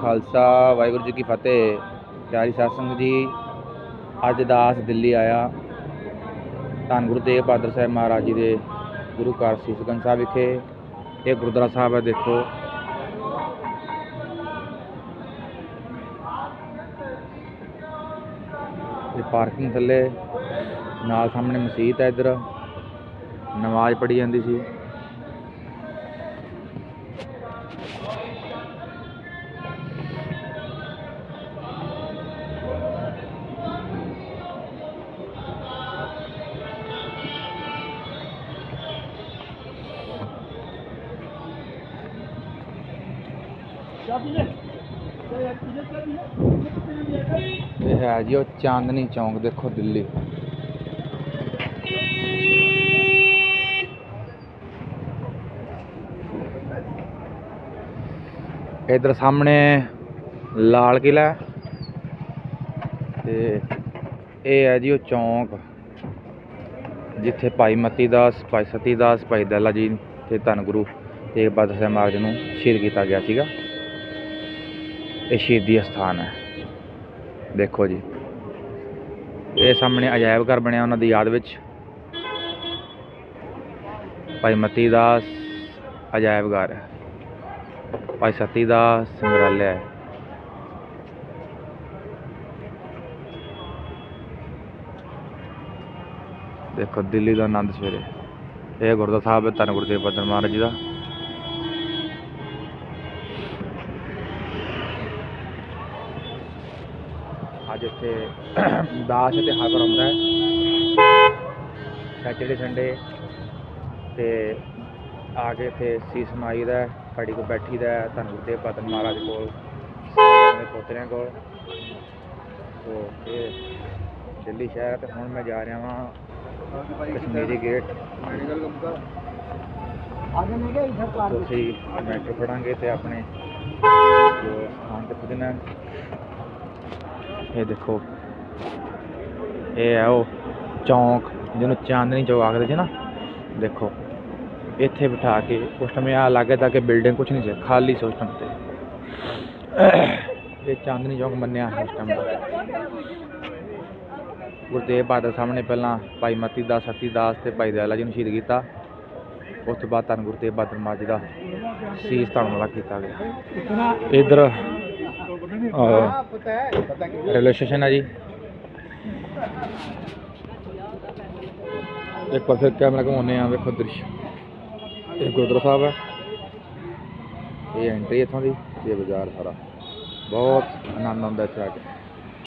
ਖਾਲਸਾ, ਵਾਹਿਗੁਰੂ ਜੀ ਕੀ ਫਤਿਹ। ਪਿਆਰੀ ਸਾਧ ਸੰਗਤ ਜੀ, ਅੱਜ ਦਾਸ ਦਿੱਲੀ ਆਇਆ। ਧੰਨ ਗੁਰੂ ਤੇਗ ਬਹਾਦਰ ਸਾਹਿਬ ਮਹਾਰਾਜ ਜੀ ਦੇ ਗੁਰੂ ਘਰ ਸੀਸਗੰਜ ਸਾਹਿਬ ਵਿਖੇ। ਇਹ ਗੁਰਦੁਆਰਾ ਸਾਹਿਬ ਹੈ, ਦੇਖੋ। ਇਹ ਪਾਰਕਿੰਗ ਥੱਲੇ, ਨਾਲ ਸਾਹਮਣੇ ਮਸਜਿਦ ਹੈ ਇੱਧਰ। ਨਮਾਜ਼ ਪੜ੍ਹੀ ਜਾਂਦੀ ਸੀ। ਇਹ ਹੈ ਜੀ ਉਹ ਚਾਂਦਨੀ ਚੌਂਕ ਦੇਖੋ ਦਿੱਲੀ ਇਧਰ ਸਾਹਮਣੇ ਲਾਲ ਕਿਲਾ ਹੈ। ਤੇ ਇਹ ਹੈ ਜੀ ਉਹ ਚੌਂਕ, ਜਿੱਥੇ ਭਾਈ ਮਤੀ ਦਾਸ ਭਾਈ ਸਤੀ ਦਾਸ ਭਾਈ ਦਲਾ ਜੀ ਤੇ ਧੰਨ ਗੁਰੂ ਤੇਗ ਬਹਾਦਰ ਸਾਹਿਬ ਮਹਾਰਾਜ ਨੂੰ ਸ਼ਹੀਦ ਕੀਤਾ ਗਿਆ ਸੀਗਾ। ਇਹ ਸ਼ਹੀਦੀ ਅਸਥਾਨ ਹੈ। ਦੇਖੋ ਜੀ। ਇਹ ਸਾਹਮਣੇ ਅਜਾਇਬ ਘਰ ਬਣਿਆ ਉਹਨਾਂ ਦੀ ਯਾਦ ਵਿੱਚ। ਭਾਈ ਮਤੀ ਦਾਸ ਅਜਾਇਬ ਘਰ ਹੈ। ਭਾਈ ਸਤੀ ਦਾ ਸੰਗ੍ਰਹਾਲਿਆ ਹੈ ਦੇਖੋ ਦਿੱਲੀ ਦਾ ਆਨੰਦ ਸਵੇਰੇ। ਇਹ ਗੁਰਦੁਆਰਾ ਸਾਹਿਬ ਹੈ, ਧੰਨ ਗੁਰੂ ਤੇਗ ਮਹਾਰਾਜ ਜੀ ਦਾ। ਅੱਜ ਇੱਥੇ ਦਾਸ ਤੇ ਹਾਜ਼ਰ ਹੁੰਦਾ ਹੈ। ਸੈਟਰਡੇ ਸੰਡੇ ਤੇ ਆ ਕੇ ਇੱਥੇ ਸੀਸ ਮਾਈਦਾ ਹੈ ਘੜੀ ਕੋ ਬੈਠੀਦਾ ਹੈ, ਧੰਨ ਗੁਰੂ ਤੇਗ ਮਹਾਰਾਜ ਕੋਲ ਸਾਹਿਬਾਂ ਪੋਤਰਿਆਂ ਕੋਲ। ਸੋ ਇਹ ਦਿੱਲੀ ਸ਼ਹਿਰ ਤੇ ਹੁਣ ਮੈਂ ਜਾ ਰਿਹਾ ਵਾਂ, ਕਸ਼ਮੀਰੀ ਗੇਟ ਤੁਸੀਂ ਮੈਟਰੋ ਫੜਾਂਗੇ ਤੇ ਆਪਣੇ ਜੋ ਸਥਾਨ ਤੇ ਪੁੱਜਣਾ ਇਹ ਦੇਖੋ, ਇਹ ਹੈ ਉਹ ਚੌਂਕ ਜਿਹਨੂੰ ਚਾਂਦਨੀ ਚੌਕ ਆਖਦੇ ਸੀ ਨਾ। ਦੇਖੋ ਇੱਥੇ ਬਿਠਾ ਕੇ ਉਸ ਟਾਈਮ ਆ ਲੱਗੇ ਤਾਂ ਕਿ ਬਿਲਡਿੰਗ ਕੁਝ ਨਹੀਂ ਸੀ ਖਾਲੀ ਸੀ ਉਸ ਟਾਈਮ ਤੇ ਇਹ ਚਾਂਦਨੀ ਚੌਕ ਮੰਨਿਆ ਹੈ ਉਸ ਟਾਈਮ ਗੁਰੂ ਤੇਗ ਬਹਾਦਰ ਸਾਹਮਣੇ ਪਹਿਲਾਂ ਭਾਈ ਮਤੀ ਦਾਸ ਸਤੀ ਦਾਸ ਤੇ ਭਾਈ ਦਇਆਲਾ ਜੀ ਨੂੰ ਸ਼ਹੀਦ ਕੀਤਾ ਉਸ ਤੋਂ ਬਾਅਦ ਧੰਨ ਗੁਰੂ ਤੇਗ ਬਹਾਦਰ ਮਹਾਰਾਜ ਜੀ ਦਾ ਸੀਸ ਧਰਮ ਵਾਲਾ ਕੀਤਾ ਗਿਆ ਇਧਰ ਰੇਲਵੇ ਸਟੇਸ਼ਨ ਹੈ ਜੀ ਇੱਕ ਵਾਰ ਫਿਰ ਕੈਮਰਾ ਘੁਮਾਉਂਦੇ ਆ ਵੇਖੋ ਦ੍ਰਿਸ਼ ਇਹ ਗੁਰਦੁਆਰਾ ਸਾਹਿਬ ਹੈ। ਇਹ ਐਂਟਰੀ ਇੱਥੋਂ ਦੀ, ਇਹ ਬਾਜ਼ਾਰ ਸਾਰਾ। ਬਹੁਤ ਆਨੰਦ ਆਉਂਦਾ ਇੱਥੇ ਆ ਕੇ।